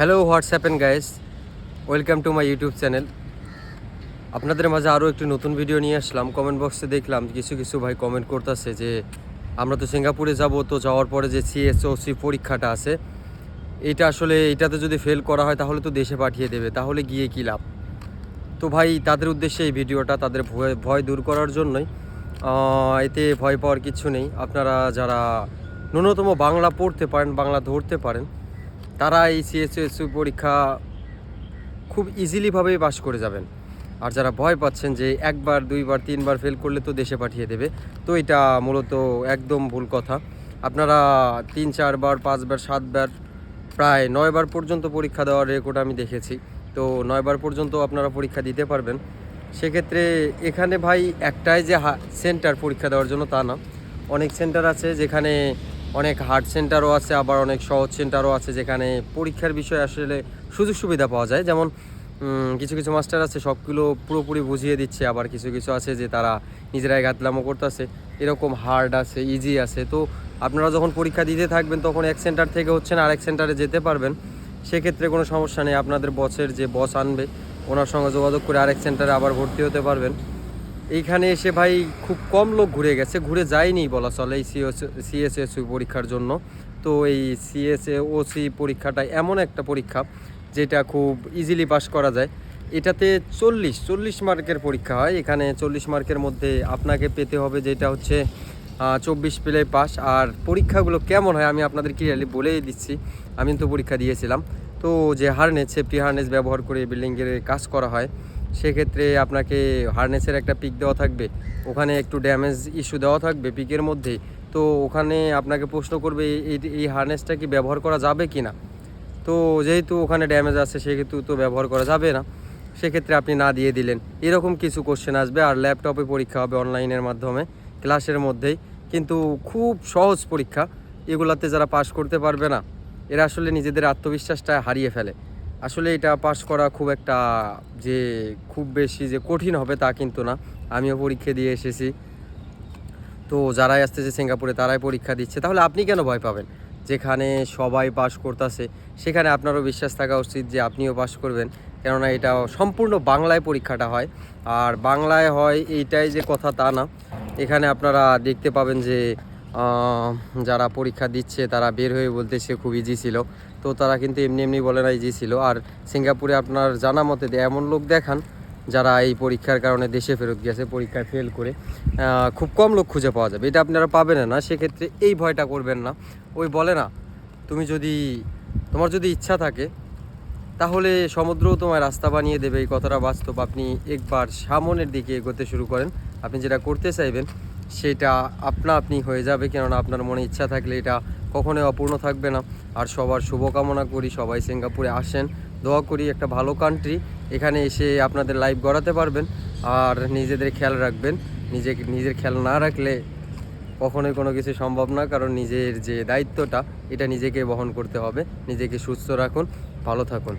Hello WhatsApp and guys welcome to my YouTube channel আপনাদের মাঝে আরও একটি নতুন ভিডিও নিয়ে আসলাম। কমেন্ট বক্সে দেখলাম, কিছু কিছু ভাই কমেন্ট করতেছে যে, আমরা তো সিঙ্গাপুরে যাব, তো যাওয়ার পরে যে সিএসওসি পরীক্ষাটা আছে, এটা আসলে এটাতে যদি ফেল করা হয়, তাহলে তো দেশে পাঠিয়ে দেবে। তাহলে গিয়ে কী লাভ? তো ভাই, তাদের উদ্দেশ্যে এই ভিডিওটা, তাদের ভয় ভয় দূর করার জন্যই। এতে ভয় পাওয়ার কিছু নেই। আপনারা যারা ন্যূনতম বাংলা পড়তে পারেন, বাংলা ধরতে পারেন তারা এই সিএসএসসি পরীক্ষা খুব ইজিলিভাবেই পাস করে যাবেন। আর যারা ভয় পাচ্ছেন যে একবার, দুইবার, তিনবার ফেল করলে তো দেশে পাঠিয়ে দেবে, তো এটা মূলত একদম ভুল কথা। আপনারা তিন, চারবার, পাঁচবার, সাতবার, প্রায় নয়বার পর্যন্ত পরীক্ষা দেওয়ার রেকর্ড আমি দেখেছি। তো নয়বার পর্যন্ত আপনারা পরীক্ষা দিতে পারবেন। সেক্ষেত্রে এখানে ভাই একটাই যে সেন্টার পরীক্ষা দেওয়ার জন্য তা না। অনেক সেন্টার আছে যেখানে অনেক হার্ড সেন্টারও আছে, আবার অনেক সহজ সেন্টারও আছে যেখানে পরীক্ষার বিষয়ে আসলে সুযোগ সুবিধা পাওয়া যায়। যেমন কিছু কিছু মাস্টার আছে, সবগুলো পুরোপুরি বুঝিয়ে দিচ্ছে, আবার কিছু কিছু আছে যে তারা নিজেরাই গাতলামো করতেছে। এরকম হার্ড আছে ইজি আছে। তো আপনারা যখন পরীক্ষা দিতে থাকবেন, তখন এক সেন্টার থেকে হচ্ছে না, আরেক সেন্টারে যেতে পারবেন। সেক্ষেত্রে কোনো সমস্যা নেই, আপনাদের বসের যে বস আনবে, ওনার সঙ্গে যোগাযোগ করে আরেক সেন্টারে আবার ভর্তি হতে পারবেন। এইখানে এসে ভাই খুব কম লোক ঘুরে গেছে, ঘুরে যায়নি বলা চলে এই সিএসএসইউ পরীক্ষার জন্য। তো এই সিএসএওসি পরীক্ষাটা এমন একটা পরীক্ষা যেটা খুব ইজিলি পাস করা যায়। এটাতে চল্লিশ চল্লিশ মার্কের পরীক্ষা হয়। এখানে চল্লিশ মার্কের মধ্যে আপনাকে পেতে হবে যেটা হচ্ছে চব্বিশ পেলে পাস। আর পরীক্ষাগুলো কেমন হয় আমি আপনাদের ক্লিয়ারলি বলেই দিচ্ছি। আমি তো পরীক্ষা দিয়েছিলাম। তো যে হারনেস সেফটি হারনেস ব্যবহার করে বিল্ডিংয়ের কাজ করা হয়। সেক্ষেত্রে আপনাকে হার্নেসের একটা পিক দেওয়া থাকবে। ওখানে একটু ড্যামেজ ইস্যু দেওয়া থাকবে পিকের মধ্যে। তো ওখানে আপনাকে প্রশ্ন করবে, এই এই হারনেসটা কি ব্যবহার করা যাবে কি না? তো যেহেতু ওখানে ড্যামেজ আছে, সেহেতু তো ব্যবহার করা যাবে না। সেক্ষেত্রে আপনি না দিয়ে দিলেন। এরকম কিছু কোশ্চেন আসবে, আর ল্যাপটপে পরীক্ষা হবে অনলাইনের মাধ্যমে ক্লাসের মধ্যেই। কিন্তু খুব সহজ পরীক্ষা। এগুলাতে যারা পাশ করতে পারবে না, এরা আসলে নিজেদের আত্মবিশ্বাসটা হারিয়ে ফেলে। আসলে এটা পাশ করা খুব একটা যে খুব বেশি যে কঠিন হবে তা কিন্তু না। আমিও পরীক্ষা দিয়ে এসেছি। তো যারাই আসতেছে সিঙ্গাপুরে তারাই পরীক্ষা দিচ্ছে। তাহলে আপনি কেন ভয় পাবেন? যেখানে সবাই পাস করতেছে, সেখানে আপনারও বিশ্বাস থাকা উচিত যে আপনিও পাস করবেন। কেননা এটা সম্পূর্ণ বাংলায় পরীক্ষাটা হয়। আর বাংলায় হয় এইটাই যে কথা তা না। এখানে আপনারা দেখতে পাবেন যে যারা পরীক্ষা দিচ্ছে, তারা বের হয়ে বলতেছে, খুব ইজি ছিল। তো তারা কিন্তু এমনি এমনি বলে না ইজি ছিল। আর সিঙ্গাপুরে আপনার জানা মতে এমন লোক দেখান যারা এই পরীক্ষার কারণে দেশে ফেরত গেছে, পরীক্ষায় ফেল করে। খুব কম লোক খুঁজে পাওয়া যাবে। এটা আপনারা পাবেন না। সেক্ষেত্রে এই ভয়টা করবেন না। ওই বলে না, তুমি যদি তোমার যদি ইচ্ছা থাকে, তাহলে সমুদ্রও তোমায় রাস্তা বানিয়ে দেবে। এই কথাটা বাস্তব। আপনি একবার সামনের দিকে এগোতে শুরু করেন। আপনি যেটা করতে চাইবেন সেটা আপনা আপনি হয়ে যাবে, কেননা আপনার মনে ইচ্ছা থাকলে এটা কখনোই অপূর্ণ থাকবে না। আর সবার শুভকামনা করি সবাই সিঙ্গাপুরে আসেন। দোয়া করি একটা ভালো কান্ট্রি এখানে এসে আপনাদের লাইফ গড়াতে পারবেন। আর নিজেদের খেয়াল রাখবেন, নিজে, নিজের খেয়াল না রাখলে কখনোই কোনো কিছু সম্ভব না। কারণ নিজের যে দায়িত্বটা, এটা নিজেকে বহন করতে হবে। নিজেকে সুস্থ রাখুন, ভালো থাকুন।